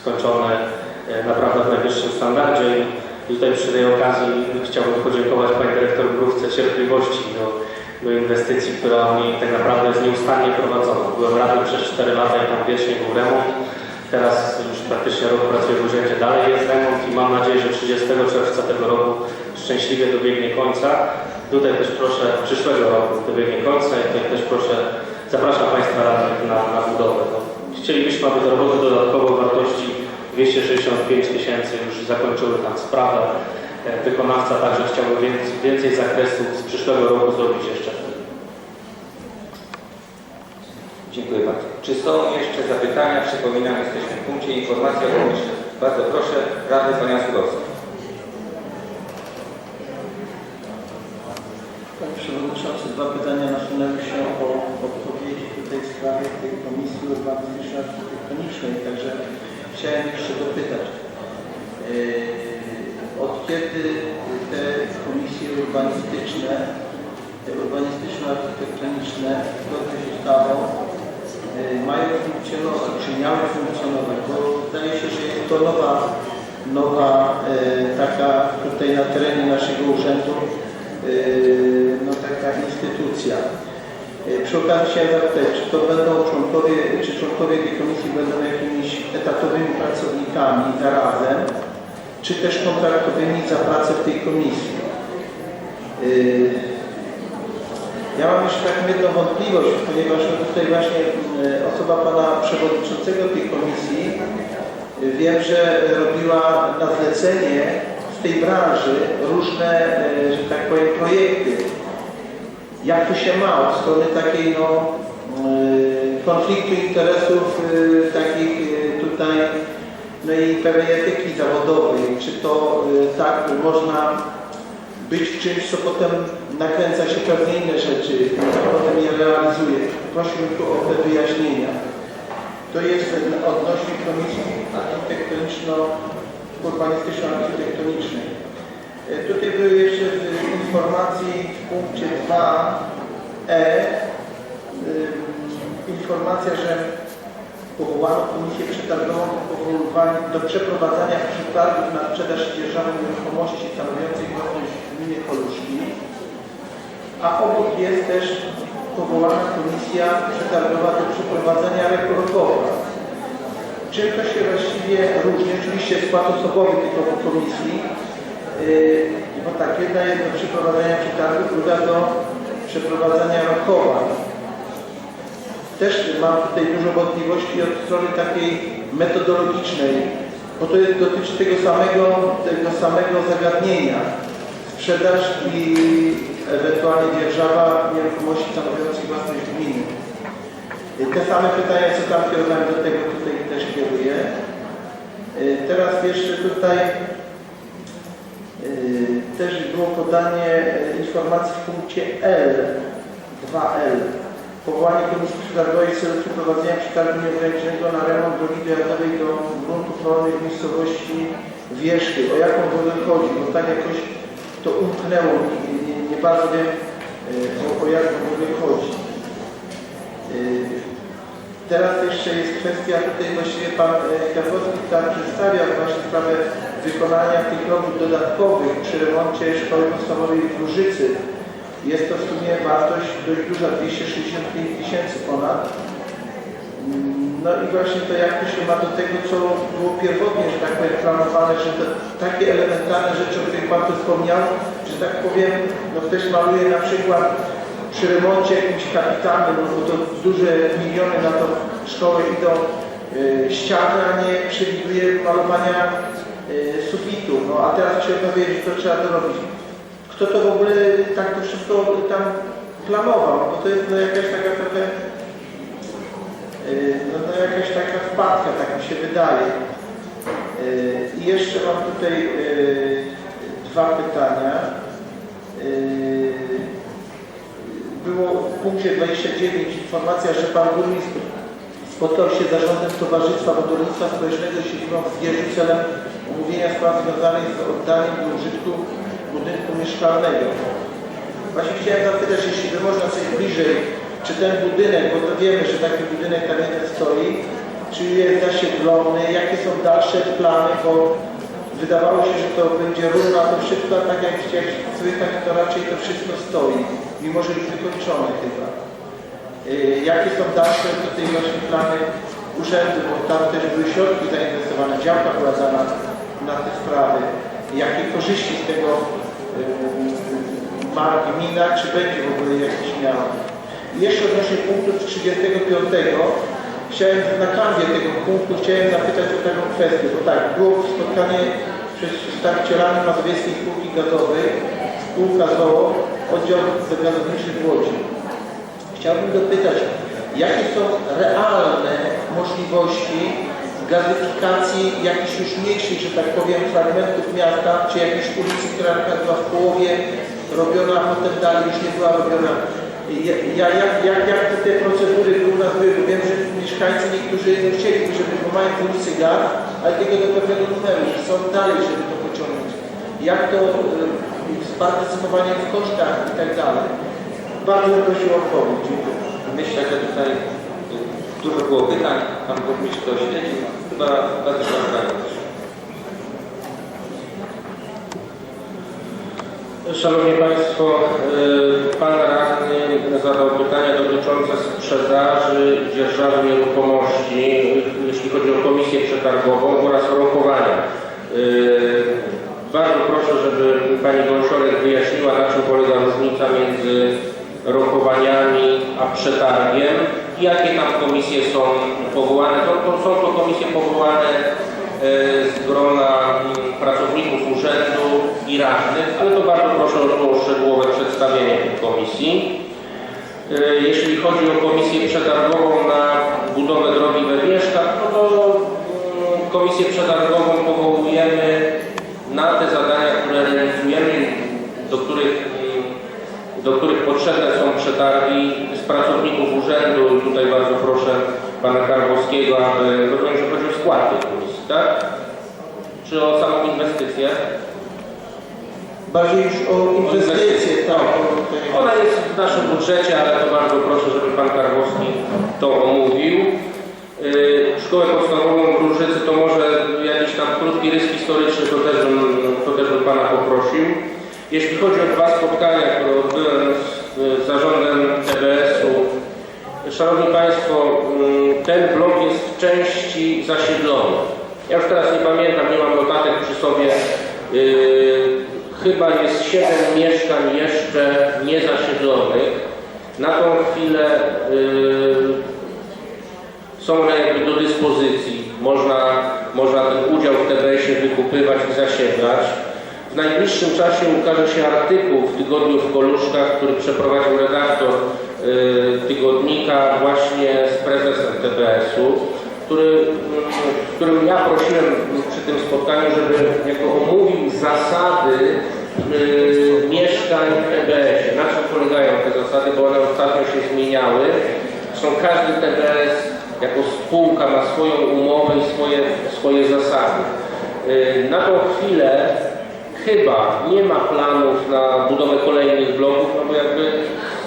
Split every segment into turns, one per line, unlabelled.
skończone e, naprawdę w najwyższym standardzie i tutaj przy tej okazji chciałbym podziękować Pani Dyrektor Mrówce cierpliwości do, do inwestycji, która oni tak naprawdę jest nieustannie prowadzona. Byłem radny przez 4 lata i tam wiecznie był remont. Teraz już praktycznie rok pracuję w urzędzie, dalej jest remont i mam nadzieję, że 30 czerwca tego roku szczęśliwie dobiegnie końca. Tutaj też proszę, przyszłego roku dobiegnie końca i tutaj też proszę, zapraszam Państwa radnych na, na budowę. No, chcielibyśmy, aby roboty dodatkowo wartości 265 tysięcy już zakończyły tam sprawę. E, Wykonawca także chciałby więcej, więcej zakresów z przyszłego roku zrobić jeszcze.
Dziękuję bardzo. Czy są jeszcze zapytania? Przypominam, jesteśmy w punkcie informacji ekonomicznej. Bardzo proszę, radny pan Jan Sługowski.
Panie Przewodniczący, dwa pytania nasunęły się o odpowiedzi w sprawie tej Komisji Urbanistyczno-Architektonicznej, także chciałem jeszcze dopytać. Yy, Od kiedy te komisje urbanistyczne, te urbanistyczno-architektoniczne zgodnie z ustawą yy, mają funkcjonować, czy miały funkcjonować, bo wydaje się, że jest to nowa, nowa yy, taka tutaj na terenie naszego urzędu no, taka instytucja. Przy okazji chciałem zapytać, czy to będą członkowie, czy członkowie tej komisji będą jakimiś etatowymi pracownikami zarazem, czy też kontraktowymi za pracę w tej komisji. Yy, Ja mam jeszcze taką jedną wątpliwość, ponieważ no tutaj właśnie yy, osoba pana przewodniczącego tej komisji yy, wiem, że robiła na zlecenie z tej branży różne, że tak powiem, projekty. Jak to się ma od strony takiej no, yy, konfliktu interesów yy, takich yy, tutaj no i pewnej etyki zawodowej. Czy to y, tak można być czymś, co potem nakręca się pewne inne rzeczy, a potem je realizuje. Prosiłbym tu o te wyjaśnienia. To jest y, odnośnie Komisji Architektoniczno-Urbanistyczno-Architektonicznej. Y, Tutaj były jeszcze w informacji w punkcie 2e y, informacja, że powołano komisję przetargową do, przeprowadzania przetargów na sprzedaż i dzierżawę nieruchomości stanowiących własność gminy Koluszki, a obok jest też powołana komisja przetargowa do przeprowadzania rekordowa. Czym to się właściwie różni? Oczywiście skład osobowy tych obu komisji, bo tak, jedna jest do przeprowadzania przetargów, druga do przeprowadzania rokowań też mam tutaj dużo wątpliwości od strony takiej metodologicznej, bo to jest, dotyczy tego samego, tego samego zagadnienia. Sprzedaż i ewentualnie dzierżawa nieruchomości stanowiących własność gminy. Y, Te same pytania, co tam kierowałem do tego, tutaj też kieruję. Y, Teraz jeszcze tutaj też było podanie y, informacji w punkcie L, 2L. Powołanie Komisji Przetargowej w celu przeprowadzenia przetargu nieograniczonego na remont drogi dojazdowej do gruntów rolnych w miejscowości Wierzchy. O jaką drogę chodzi? Bo tak jakoś to umknęło. Nie, nie, nie bardzo wiem e, o, o jaką drogę chodzi. E, Teraz jeszcze jest kwestia, tutaj właściwie Pan e, Kwiatkowski tam przedstawia właśnie sprawę wykonania tych robót dodatkowych przy remoncie szkoły podstawowej w Różycy. Jest to w sumie wartość dość duża, 265 tysięcy ponad. No i właśnie to jak to się ma do tego, co było pierwotnie, że tak powiem, planowane, że to takie elementarne rzeczy, o których Pan tu wspomniał, że tak powiem, no ktoś maluje na przykład przy remoncie jakimś kapitalnym, no bo to duże miliony na tą szkołę idą y, ściany, a nie przewiduje malowania sufitu. No a teraz się okazuje, że to trzeba kto to w ogóle tak to wszystko tam planował, bo to jest no, jakaś taka trochę, yy, no, no jakaś taka wpadka, tak mi się wydaje. Yy, I jeszcze mam tutaj dwa pytania. Było w punkcie 29 informacja, że Pan Burmistrz spotkał się z zarządem Towarzystwa Wodornictwa Społecznego siedzibą w Zgierzu celem omówienia spraw związanych z oddaniem do użytku budynku mieszkalnego. Właśnie chciałem zapytać, jeśli by można coś bliżej, czy ten budynek, bo to wiemy, że taki budynek tam stoi, czy jest zasiedlony, jakie są dalsze plany, bo wydawało się, że to będzie równo, a to wszystko, tak jak jak słychać, to raczej to wszystko stoi, mimo że już wykończone chyba. Y, Jakie są dalsze tutaj właśnie plany urzędu, bo tam też były środki zainwestowane, działka była dana na te sprawy. Jakie korzyści z tego y, ma gmina, czy będzie w ogóle jakieś miała. I jeszcze odnośnie punktu 35, chciałem na kanwie tego punktu chciałem zapytać o taką kwestię, bo tak, było spotkanie przez przedstawicielami Mazowieckiej Spółki Gazowej, spółka ZOO, oddział gazowniczy w Łodzi. Chciałbym dopytać, jakie są realne możliwości gazyfikacji jakichś już mniejszych, że tak powiem, fragmentów miasta, czy jakiejś ulicy, która na była w połowie robiona, a potem dalej już nie była robiona. Ja, ja, jak, jak, jak te, te procedury u nas były? Wiem, że mieszkańcy niektórzy chcieliby, żeby, bo mają ulicy gaz, ale tylko do pewnego numeru, że są dalej, żeby to pociągnąć. Jak to y, z partycypowaniem w kosztach i tak dalej. Bardzo bym prosił o odpowiedź.
Myślę, że tutaj dużo było pytań. Pan burmistrz to śledził. Chyba bardzo bardzo.
Szanowni Państwo, y, Pan Radny zadał pytania dotyczące sprzedaży dzierżawy nieruchomości, jeśli chodzi o komisję przetargową oraz rokowania. Y, Bardzo proszę, żeby Pani Gąsiorek wyjaśniła, na czym polega różnica między rokowaniami a przetargiem jakie tam komisje są powołane. To, to są to komisje powołane e, z grona mm, pracowników urzędu i radnych, ale to bardzo proszę o szczegółowe przedstawienie tych komisji. E, Jeśli chodzi o komisję przetargową na budowę drogi we Wieszkach, no to mm, komisję przetargową powołujemy na te zadania, które realizujemy, do których, do których potrzebne są przetargi z pracowników urzędu. Tutaj bardzo proszę Pana Karwowskiego, aby rozumiem, że chodzi o skład tej komisji, tak? Czy o samą inwestycję?
Bardziej już o inwestycje, tak. o-
Ona jest w naszym budżecie, ale to bardzo proszę, żeby Pan Karwowski to omówił. Yy, Szkołę podstawową w Różycy to może jakiś tam krótki rys historyczny, to też bym, to też bym Pana poprosił. Jeśli chodzi o dwa spotkania, które odbyłem z zarządem TBS-u, Szanowni Państwo, mm, ten blok jest w części zasiedlony. Ja już teraz nie pamiętam, nie mam notatek przy sobie. Yy, chyba jest 7 mieszkań jeszcze niezasiedlonych. Na tą chwilę yy, są one jakby do dyspozycji. Można, można ten udział w TBS-ie wykupywać i zasiedlać. W najbliższym czasie ukaże się artykuł w Tygodniu w Koluszkach, który przeprowadził redaktor y, tygodnika właśnie z prezesem TBS-u, który, w którym ja prosiłem przy tym spotkaniu, żeby jako omówił zasady y, mieszkań w TBS-ie. Na czym polegają te zasady, bo one ostatnio się zmieniały. Zresztą każdy TBS jako spółka ma swoją umowę i swoje, swoje zasady. Y, Na tą chwilę chyba nie ma planów na budowę kolejnych bloków, no bo jakby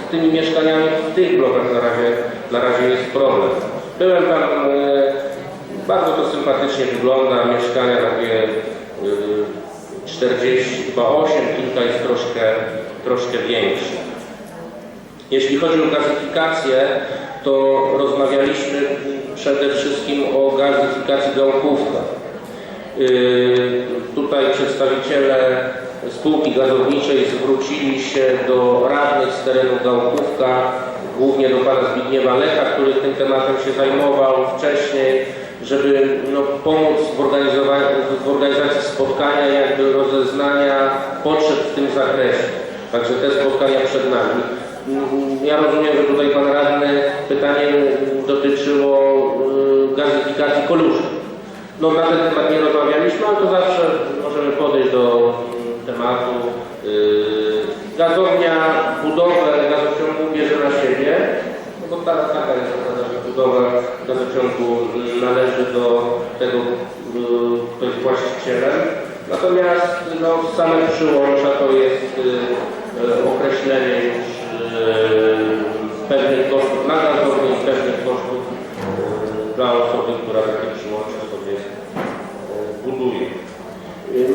z tymi mieszkaniami w tych blokach na razie, na razie jest problem. Byłem tam, y, bardzo to sympatycznie wygląda, mieszkania takie y, 40, chyba 8, kilka jest troszkę, troszkę większe. Jeśli chodzi o gazyfikację, to rozmawialiśmy przede wszystkim o gazyfikacji Gałkówka. Yy, Tutaj przedstawiciele spółki gazowniczej zwrócili się do radnych z terenu Gałkówka, głównie do pana Zbigniewa Lecha, który tym tematem się zajmował wcześniej, żeby no, pomóc w w organizacji spotkania, jakby rozeznania potrzeb w tym zakresie. Także te spotkania przed nami. Mm, Ja rozumiem, że tutaj pan radny pytanie dotyczyło y, gazyfikacji Koluszki. No na ten temat nie rozmawialiśmy, ale to zawsze możemy podejść do tematu. Yy, gazownia budowę gazociągu bierze na siebie, no bo ta, taka jest zasada, że budowa gazociągu należy do tego, yy, kto jest właścicielem. Natomiast no, same przyłącza to jest yy, yy, określenie już yy, pewnych kosztów na gazownię i pewnych kosztów yy, dla osoby, która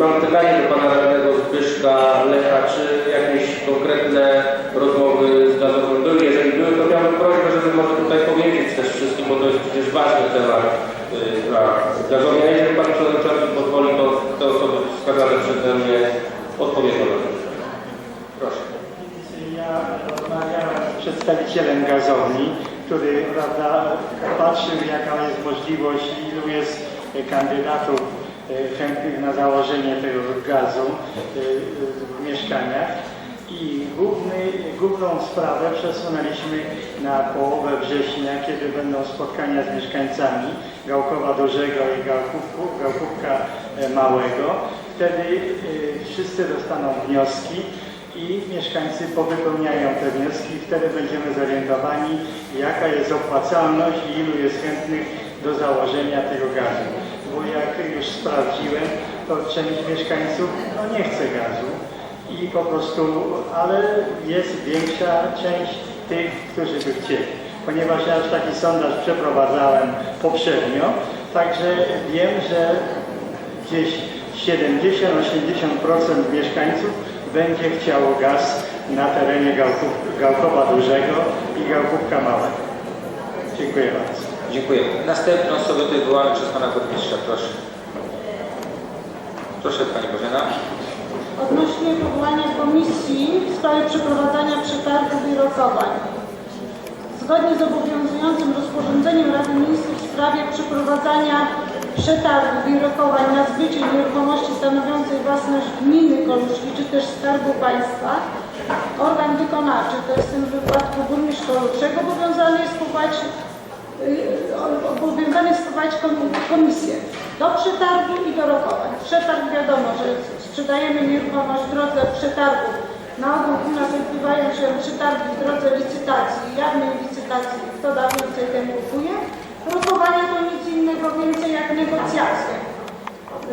Mam pytanie do pana radnego Zbyszka Lecha, czy jakieś konkretne rozmowy z gazową były? Jeżeli były, to miałbym prośbę, żeby może tutaj powiedzieć też wszystkim, bo to jest przecież ważny temat y, dla gazowni. A jeżeli pan przewodniczący pozwoli, to te osoby wskazane przeze mnie odpowiedzą na to. Proszę.
Ja rozmawiałem z przedstawicielem gazowni, który prawda, patrzył jaka jest możliwość, ilu jest kandydatów chętnych na założenie tego gazu e, w mieszkaniach i główny, główną sprawę przesunęliśmy na połowę września, kiedy będą spotkania z mieszkańcami Gałkowa Dużego i Gałkówku, Gałkówka e, Małego. Wtedy e, wszyscy dostaną wnioski i mieszkańcy powypełniają te wnioski i wtedy będziemy zorientowani, jaka jest opłacalność i ilu jest chętnych do założenia tego gazu. Bo jak już sprawdziłem, to część mieszkańców no, nie chce gazu i po prostu, ale jest większa część tych, którzy by chcieli. Ponieważ ja już taki sondaż przeprowadzałem poprzednio, także wiem, że gdzieś 70-80% mieszkańców będzie chciało gaz na terenie Gałków, Gałkowa Dużego i Gałkówka Małego. Dziękuję bardzo.
Dziękuję. Następną osobę jest wywołana przez pana burmistrza. Proszę. Proszę pani Bożena.
Odnośnie powołania komisji w sprawie przeprowadzania przetargów i rokowań. Zgodnie z obowiązującym rozporządzeniem Rady Ministrów w sprawie przeprowadzania przetargów i rokowań na zbycie nieruchomości stanowiącej własność gminy Koluszki czy też Skarbu Państwa, organ wykonawczy, to jest w tym wypadku burmistrz Koluszek, obowiązany jest powołać obowiązany jest powołać kom- komisję do przetargu i do rokowań. Przetarg wiadomo, że sprzedajemy nieruchomość w drodze przetargu. Na ogół u nas odbywają się przetargi w drodze licytacji, jawnej licytacji, kto da więcej, ten kupuje. Rokowania to nic innego więcej jak negocjacje.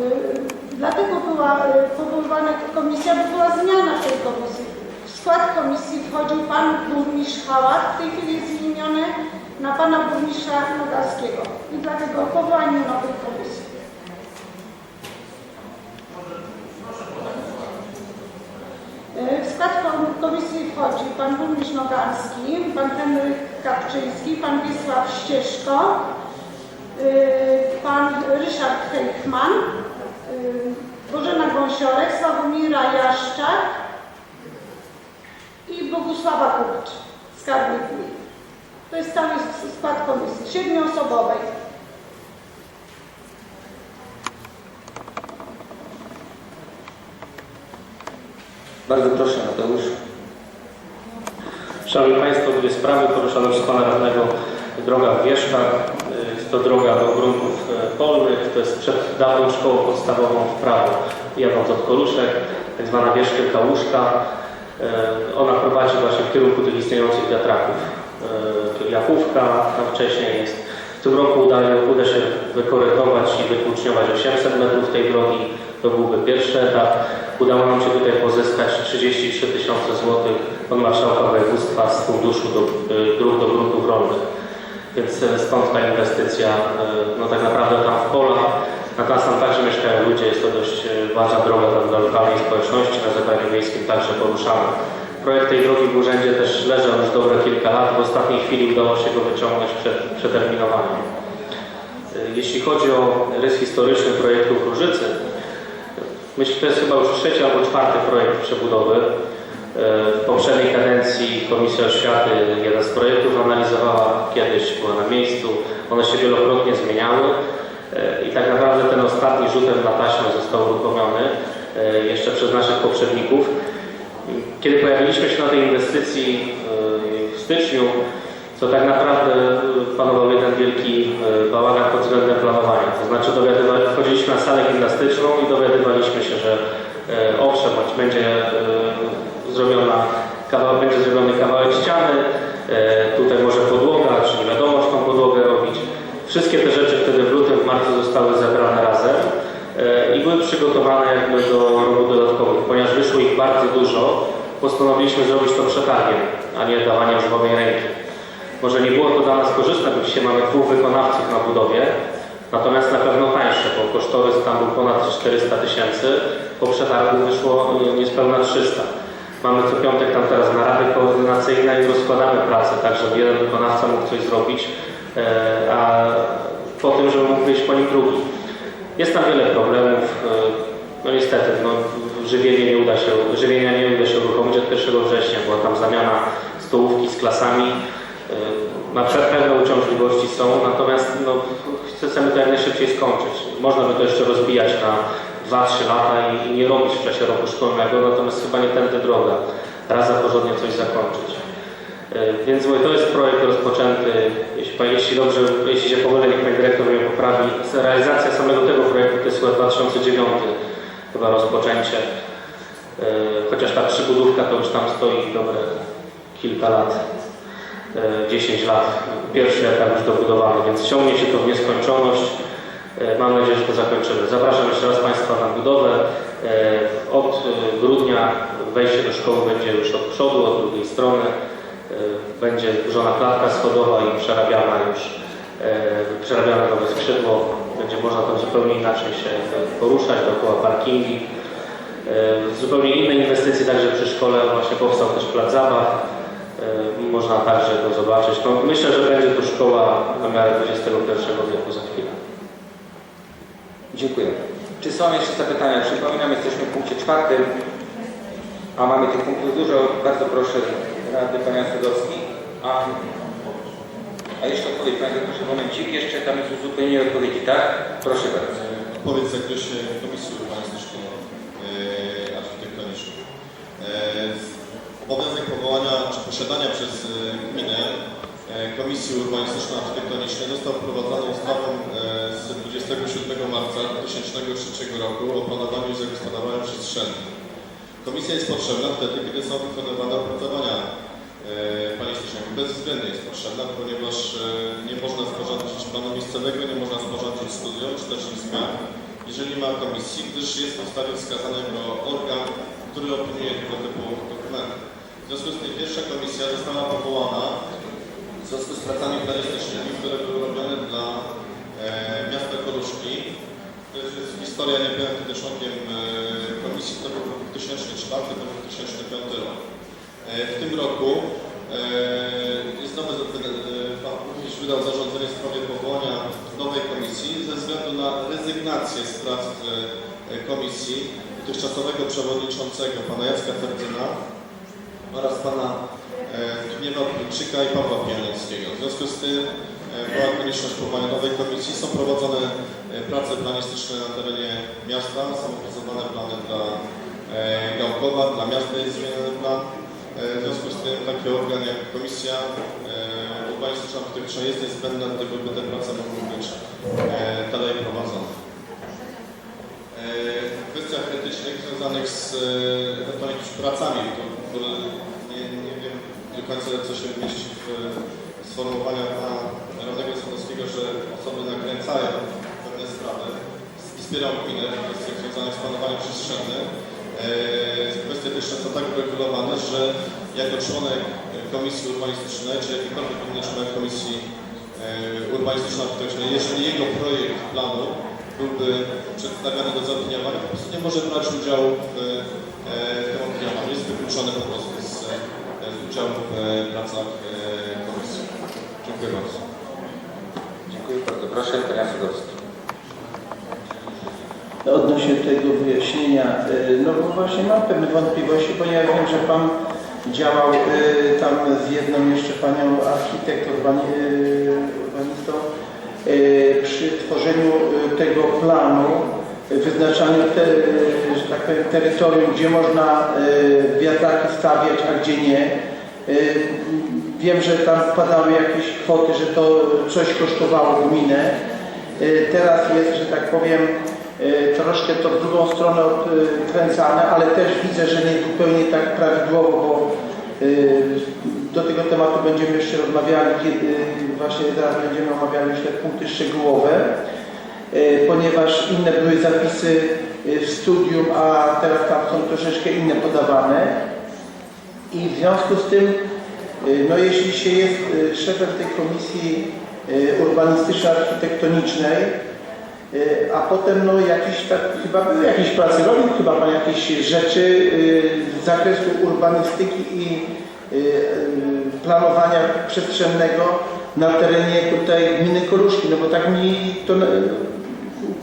Y, Dlatego była y, powoływana komisja, bo była zmiana tej komisji. W skład komisji wchodził pan burmistrz Hałat, w tej chwili jest zmieniony na pana burmistrza Nogalskiego. I dlatego powołanie nowej komisji. W skład kom- komisji wchodzi pan burmistrz Nogalski, pan Henryk Kapczyński, pan Wiesław Ścieżko, y, pan Ryszard Heichman, y, Bożena Gąsiorek, Sławomira Jaszczak i Bogusława Kubicz, skarbnik. To jest cały s- skład komisji, siedmioosobowej.
Bardzo proszę Mateusz.
Szanowni Państwo, dwie sprawy poruszone przez Pana Radnego. Droga w Wieszkach, y, jest to droga do gruntów y, polnych, to jest przed dawną szkołą podstawową w prawo, jadąc od Koluszek, tak zwana Wierzchy Kałuszka. Y, Ona prowadzi właśnie w kierunku tych istniejących wiatraków. Y, Jachówka tam wcześniej jest. W tym roku uda, uda się wykorytować i wytłuczniować 800 metrów tej drogi. To byłby pierwszy etap. Udało nam się tutaj pozyskać 33 tysiące złotych od marszałka województwa z funduszu do, y, dróg do gruntów rolnych. Więc e, stąd ta inwestycja, e, no tak naprawdę tam w polach, natomiast tam także mieszkają ludzie, jest to dość e, ważna droga dla lokalnej społeczności, na zebraniu wiejskim także poruszamy. Projekt tej drogi w urzędzie też leżał już dobre kilka lat, w ostatniej chwili udało się go wyciągnąć przed przeterminowaniem. E, Jeśli chodzi o rys historyczny projektu Krużycy, myślę, że to jest chyba już trzeci albo czwarty projekt przebudowy. W poprzedniej kadencji Komisja Oświaty jeden z projektów analizowała, kiedyś była na miejscu, one się wielokrotnie zmieniały e, i tak naprawdę ten ostatni rzutem na taśmę został uruchomiony jeszcze przez naszych poprzedników. Kiedy pojawiliśmy się na tej inwestycji e, w styczniu, to tak naprawdę e, panował jeden wielki e, bałagan pod względem planowania. To znaczy wchodziliśmy na salę gimnastyczną i dowiadywaliśmy się, że owszem, będzie zrobiona kawał, będzie zrobiony kawałek ściany, tutaj może podłoga, czy nie wiadomo, czy tą podłogę robić. Wszystkie te rzeczy wtedy w lutym, w marcu zostały zebrane razem i były przygotowane jakby do robót dodatkowych. Ponieważ wyszło ich bardzo dużo, postanowiliśmy zrobić to przetargiem, a nie dawaniem z ręki. Może nie było to dla nas korzystne, bo dzisiaj mamy dwóch wykonawców na budowie, natomiast na pewno tańsze, bo kosztorys tam był ponad 400 tysięcy, po przetargu wyszło niespełna 300. Mamy co piątek tam teraz narady koordynacyjne i rozkładamy pracę, tak żeby jeden wykonawca mógł coś zrobić, e, a po tym, żeby mógł wyjść po nim drugi. Jest tam wiele problemów. e, No niestety, no, żywienie nie uda się, żywienia nie uda się uruchomić od 1 września. Była tam zamiana stołówki z klasami. E, Na przykład pewne uciążliwości są, natomiast no, chcemy to jak najszybciej skończyć. Można by to jeszcze rozbijać na 2-3 lata i, nie robić w czasie roku szkolnego, natomiast chyba nie tędy droga. Raz za porządnie coś zakończyć. E, Więc mówię, to jest projekt rozpoczęty, jeśli, jeśli dobrze, jeśli się pomylę, niech Pani Dyrektor mnie poprawi. Realizacja samego tego projektu to jest chyba 2009 chyba rozpoczęcie. E, Chociaż ta przybudówka to już tam stoi dobre kilka lat, e, 10 lat. Pierwszy etap już dobudowany, więc ciągnie się to w nieskończoność. E, Mam nadzieję, że to zakończymy. Zapraszam jeszcze raz Państwa na budowę. E, Od e, grudnia wejście do szkoły będzie już od przodu, od drugiej strony. E, Będzie burzona klatka schodowa i przerabiana już, e, przerabiane nowe skrzydło. Będzie można tam zupełnie inaczej się poruszać, dookoła parkingi. Zupełnie inne inwestycje także przy szkole. Właśnie powstał też plac zabaw. Można także to zobaczyć. No, myślę, że będzie to szkoła na miarę XXI wieku za chwilę.
Dziękuję. Czy są jeszcze zapytania? Przypominam, jesteśmy w punkcie czwartym, a mamy tych punktów dużo. Bardzo proszę, radny Panie Sadowski. A, a jeszcze odpowiedź, Panie Doktorze, momencik. Jeszcze tam jest uzupełnienie odpowiedzi, tak? Proszę bardzo.
Odpowiedź w zakresie Komisji Urbanistyczno-Architektonicznej. E, Obowiązek powołania czy posiadania przez e, gminę e, Komisji Urbanistyczno-Architektonicznej został wprowadzony ustawą e, z 27 marca 2003 roku o planowaniu i zagospodarowaniu przestrzennym. Komisja jest potrzebna wtedy, kiedy są wykonywane opracowania e, planistyczne. Bezwzględnie jest potrzebna, ponieważ e, nie można sporządzić planu miejscowego, nie można sporządzić studium czy też zmian, jeżeli ma komisji, gdyż jest w ustawie wskazany jako organ, który opiniuje tego typu dokumenty. W związku z tym pierwsza komisja została powołana w związku z pracami planistycznymi, które były robione dla e, miasta Koruszki. To jest historia, nie byłem wtedy członkiem e, komisji, to był rok 2004, to był 2005 rok. E, W tym roku e, jest nowe, e, pan wydał zarządzenie w sprawie powołania nowej komisji ze względu na rezygnację z prac komisji dotychczasowego przewodniczącego pana Jacka Ferdyna oraz pana Zbigniewa Pilczyka i Pawła Pielnickiego. W związku z tym była konieczność powołania nowej komisji. Są prowadzone prace planistyczne na terenie miasta, są opracowane plany dla Gałkowa, dla miasta jest zmieniony plan. E, W związku z tym taki organ jak komisja e, urbanistyczna architektoniczna jest niezbędna do tego, by te prace mogły być e, dalej prowadzone. W kwestiach etycznych związanych z ewentualnie pracami, to, nie, nie wiem do końca co się mieści w sformułowaniach pana radnego Sadowskiego, że osoby nakręcają pewne sprawy wspierają gminę w kwestiach związanych z planowaniem przestrzennym. E, Kwestie etyczne są tak uregulowane, że jako członek Komisji Urbanistycznej, czy jakikolwiek inny członek Komisji e, Urbanistyczno-Architektonicznej, jeżeli jego projekt planu byłby przedstawiony do zaopiniowania, po prostu nie może brać udziału w, e, w tym opiniowaniu. Jest wykluczony po prostu z, z udziału w pracach komisji. Dziękuję bardzo.
Dziękuję bardzo. Proszę, Panie Sadowski.
Odnośnie tego wyjaśnienia, y, no bo właśnie mam pewne wątpliwości, ponieważ wiem, że Pan działał y, tam z jedną jeszcze Panią architekt, y, urbanistą przy tworzeniu tego planu, wyznaczaniu, te, że tak powiem, terytorium, gdzie można wiatraki stawiać, a gdzie nie. Wiem, że tam padały jakieś kwoty, że to coś kosztowało gminę. Teraz jest, że tak powiem, troszkę to w drugą stronę odkręcane, ale też widzę, że nie zupełnie tak prawidłowo, bo y, do tego tematu będziemy jeszcze rozmawiali, kiedy właśnie teraz będziemy omawiali te punkty szczegółowe, ponieważ inne były zapisy w studium, a teraz tam są troszeczkę inne podawane. I w związku z tym, no jeśli się jest szefem tej komisji urbanistyczno-architektonicznej, E, A potem no jakiś tak, chyba były jakieś prace, robił chyba Pan jakieś rzeczy e, z zakresu urbanistyki i e, e, planowania przestrzennego na terenie tutaj gminy Koluszki, no bo tak mi to na-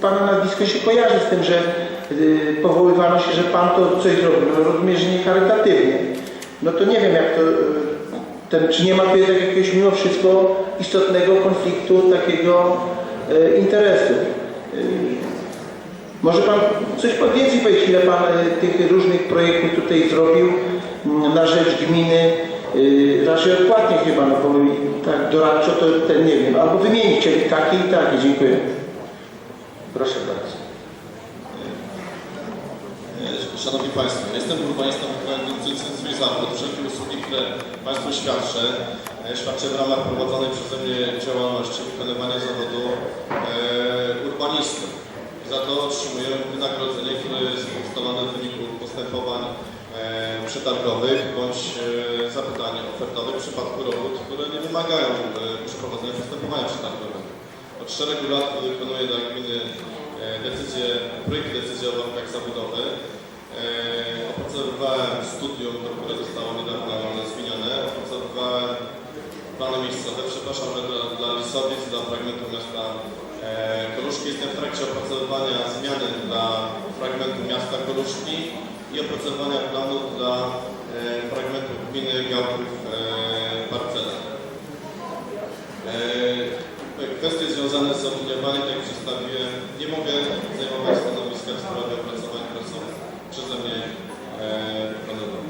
Pana nazwisko się kojarzy z tym, że powoływano się, że Pan to coś zrobił. No rozumiem, że nie charytatywnie. No to nie wiem, jak to, ten, czy nie ma tu jednak jakiegoś mimo wszystko istotnego konfliktu takiego interesu. Y, może Pan coś po- więcej powiedzieć, ile Pan y, tych różnych projektów tutaj zrobił mm, na rzecz gminy, y, raczej odpłatnie chyba, no bo tak doradczo to ten nie wiem, albo wymienić czyli takie i takie. Dziękuję.
Proszę bardzo.
Szanowni Państwo, jestem urbanistą wykonującym swój zawód. Wszelkie usługi, które Państwu świadczę, e, świadczę w ramach prowadzonej przeze mnie działalności wykonywania zawodu e, urbanisty. Za to otrzymuję wynagrodzenie, które jest ustalone w wyniku postępowań e, przetargowych bądź e, zapytań ofertowych w przypadku robót, które nie wymagają e, przeprowadzenia postępowania przetargowego. Od szeregu lat wykonuję dla gminy e, decyzje, projekt decyzji o warunkach zabudowy. E, Opracowywałem studium, które zostało niedawno zmienione. Opracowywałem plany miejscowe. Przepraszam, że dla, dla Lisowic, dla fragmentu miasta e, Koluszki jestem w trakcie opracowywania zmiany dla fragmentu miasta Koluszki i opracowywania planu dla e, fragmentu gminy Gałków Parcela. Kwestie związane z opiniowaniem, tak jak przedstawiłem, nie mogę zajmować stanowiska w sprawie opracowań, są przeze mnie e, wykonywane.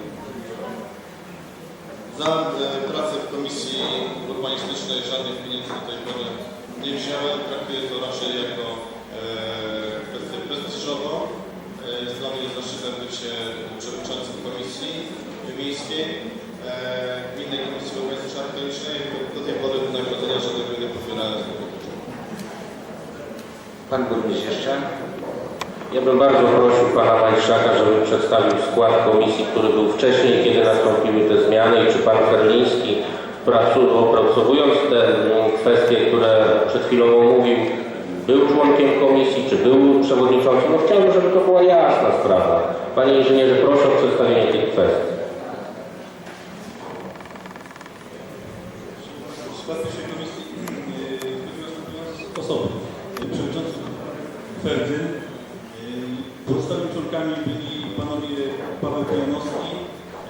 Za e, pracę w Komisji Urbanistycznej żadnych pieniędzy do tej pory nie wziąłem. Traktuję to raczej jako e, kwestię prestiżową. E, jest dla mnie zaszczytem bycie przewodniczącym Komisji Miejskiej, e, Gminnej Komisji Urbanistycznej Architektonicznej. Do tej pory wynagrodzenia żadnego nie pobierałem.
Pan burmistrz jeszcze?
Ja bym bardzo prosił pana Majszaka, żeby przedstawił skład komisji, który był wcześniej, kiedy nastąpiły te zmiany i czy pan Ferliński, opracowując te kwestie, które przed chwilą omówił, był członkiem komisji, czy był przewodniczącym. No chciałbym, żeby to była jasna sprawa. Panie inżynierze, proszę o przedstawienie tych kwestii.
W skład naszej komisji yy, wchodziły następujące osoby. Yy, Przewodniczący Ferdyn. Yy, Pozostałymi członkami byli panowie Paweł Kojanowski,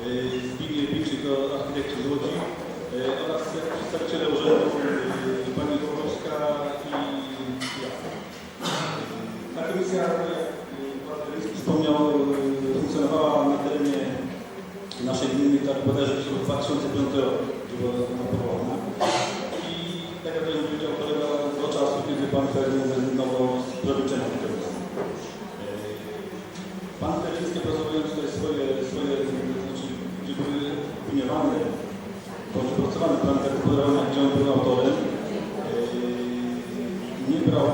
yy, Zbigniew Wilczyk, architekci z Łodzi yy, oraz przedstawiciele urzędu yy, pani Kowalska i ja. Ta komisja, jak pan Kowalski wspomniał, yy, funkcjonowała na terenie naszej gminy, tak bodajże od 2005 roku, była ona powołana. I tak jak już powiedział kolega, do czasu, kiedy pan Ferdynand zrezygnował z przewodniczącym komisji. Yy, Pan Ferdynand prezentując tutaj swoje, swoje, znaczy, gdzie były opiniowane, bądź opracowane plany zagospodarowania, gdzie on był autorem, yy, nie brał